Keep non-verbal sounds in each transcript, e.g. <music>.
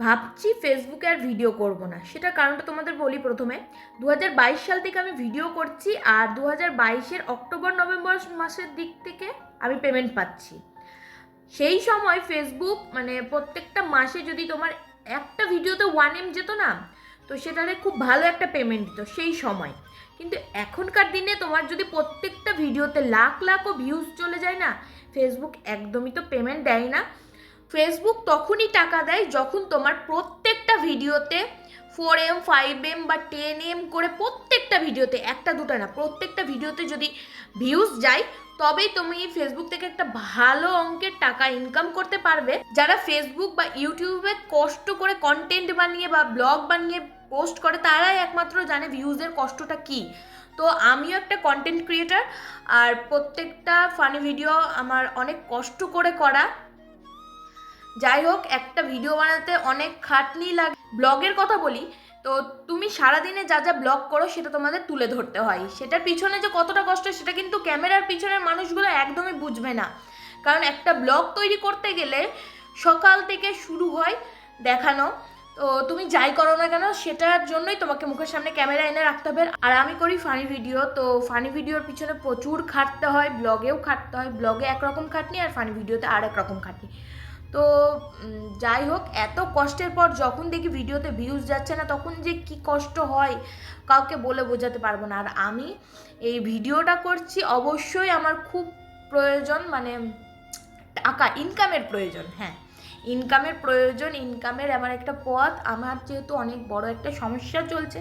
ভাবছি ফেসবুকে আর ভিডিও করব না। সেটার কারণটা তোমাদের বলি প্রথমে। দু হাজার বাইশ সাল থেকে আমি ভিডিও করছি আর দু হাজার বাইশের অক্টোবর, নভেম্বর মাসের দিক থেকে আমি পেমেন্ট পাচ্ছি। সেই সময় ফেসবুক মানে প্রত্যেকটা মাসে যদি তোমার একটা ভিডিওতে ওয়ান এম যেত না, তো সেটাতে খুব ভালো একটা পেমেন্ট দিত সেই সময়। কিন্তু এখনকার দিনে তোমার যদি প্রত্যেকটা ভিডিওতে লাখ, লাখও ভিউজ চলে যায় না ফেসবুক একদমই তো পেমেন্ট দেয় না। ফেসবুক তখনই টাকা দেয় যখন তোমার প্রত্যেকটা ভিডিওতে ফোর এম ফাইভ এম বা টেন এম করে প্রত্যেকটা ভিডিওতে, একটা দুটো না, প্রত্যেকটা ভিডিওতে যদি ভিউজ যায়, তবেই তুমি ফেসবুক থেকে একটা ভালো অঙ্কের টাকা ইনকাম করতে পারবে। যারা ফেসবুক বা ইউটিউবে কষ্ট করে কন্টেন্ট বানিয়ে বা ব্লগ বানিয়ে পোস্ট করে, তারাই একমাত্র জানে ভিউজের কষ্টটা কী। তো আমিও একটা কন্টেন্ট ক্রিয়েটার আর প্রত্যেকটা ফানি ভিডিও আমার অনেক কষ্ট করে করা। যাই হোক, একটা ভিডিও বানাতে অনেক খাটনি লাগে ব্লগের কথা বলি, তো তুমি সারাদিনে যা যা ব্লগ করো সেটা তোমাদের তুলে ধরতে হয়। সেটার পিছনে যে কতটা কষ্ট, সেটা কিন্তু ক্যামেরার পিছনের মানুষগুলো একদমই বুঝবে না। কারণ একটা ব্লগ তৈরি করতে গেলে সকাল থেকে শুরু হয় দেখানো। তো তুমি যাই করো না কেন, সেটার জন্যই তোমাকে মুখের সামনে ক্যামেরা এনে রাখতে হবে। আর আমি করি ফানি ভিডিও তো ফানি ভিডিওর পিছনে প্রচুর খাটতে হয়, ব্লগেও খাটতে হয়। ব্লগে একরকম খাটনি আর ফানি ভিডিওতে আর এক রকম খাটনি। তো যাই হোক, এত কষ্টের পর যখন দেখি ভিডিওতে ভিউজ যাচ্ছে না, তখন যে কি কষ্ট হয়, কাউকে বলে বোঝাতে পারব না। আর আমি এই ভিডিওটা করছি অবশ্যই আমার খুব প্রয়োজন মানে টাকা ইনকামের প্রয়োজন হ্যাঁ। ইনকামের প্রয়োজন, ইনকামের আমার একটা পথ। আমার যেহেতু অনেক বড় একটা সমস্যা চলছে,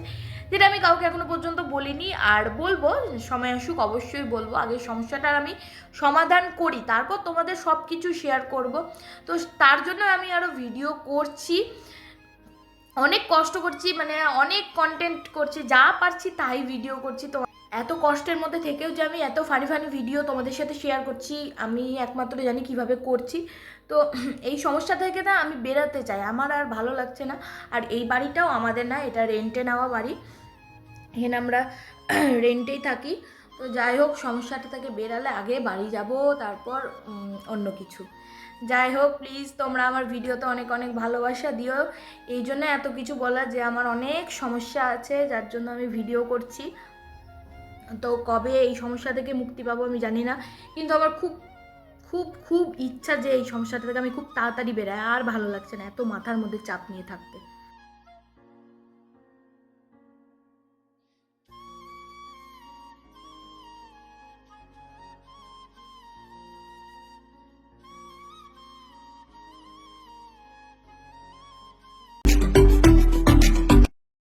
যেটা আমি কাউকে এখনও পর্যন্ত বলিনি। আর বলব, সময় আসুক, অবশ্যই বলব, আগে সমস্যাটার আমি সমাধান করি, তারপর তোমাদের সব কিছু শেয়ার করব। তো তার জন্য আমি আরও ভিডিও করছি। অনেক কষ্ট করছি মানে অনেক কন্টেন্ট করছি, যা পারছি তাই ভিডিও করছি। তো এত কষ্টের মধ্যে থেকেও যে আমি এত ফানি ফানি ভিডিও তোমাদের সাথে শেয়ার করছি, আমি একমাত্র জানি কীভাবে করছি। তো এই সমস্যা থেকে না আমি বেরাতে চাই, আমার আর ভালো লাগছে না। আর এই বাড়িটাও আমাদের না, এটা রেন্টে নেওয়া বাড়ি। এখানে আমরা <clears throat> রেন্টেই থাকি। তো যাই হোক, সমস্যাটা থেকে বেরালে আগে বাড়ি যাব, তারপর অন্য কিছু। যাই হোক প্লিজ তোমরা আমার ভিডিওতে অনেক অনেক ভালোবাসা দিও। এই জন্য এত কিছু বলা যে আমার অনেক সমস্যা আছে, যার জন্য আমি ভিডিও করছি। তো কবে এই সমস্যা থেকে মুক্তি পাবো আমি জানি না। কিন্তু আমার খুব খুব খুব ইচ্ছা যে এই সমস্যাটা থেকে আমি খুব তাড়াতাড়ি বেরাই আর ভালো লাগছে না, এত মাথার মধ্যে চাপ নিয়ে থাকতে।